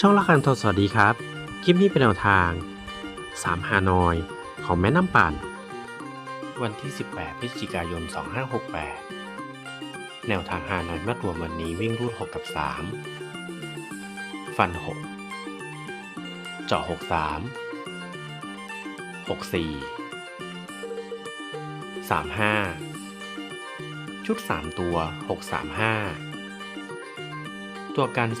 ช่องละคันทศสวัสดีครับ คลิปนี้เป็นแนวทาง 3 ฮานอย ของแม่น้ำปั่น วันที่ 18 พฤศจิกายน 2568 แนวทางฮานอยมัดรวมวันนี้วิ่งรูด 6 กับ 3 ฟัน 6 เจาะ 63 64 35ชุด 3 ตัว 635 ตัวกัน 38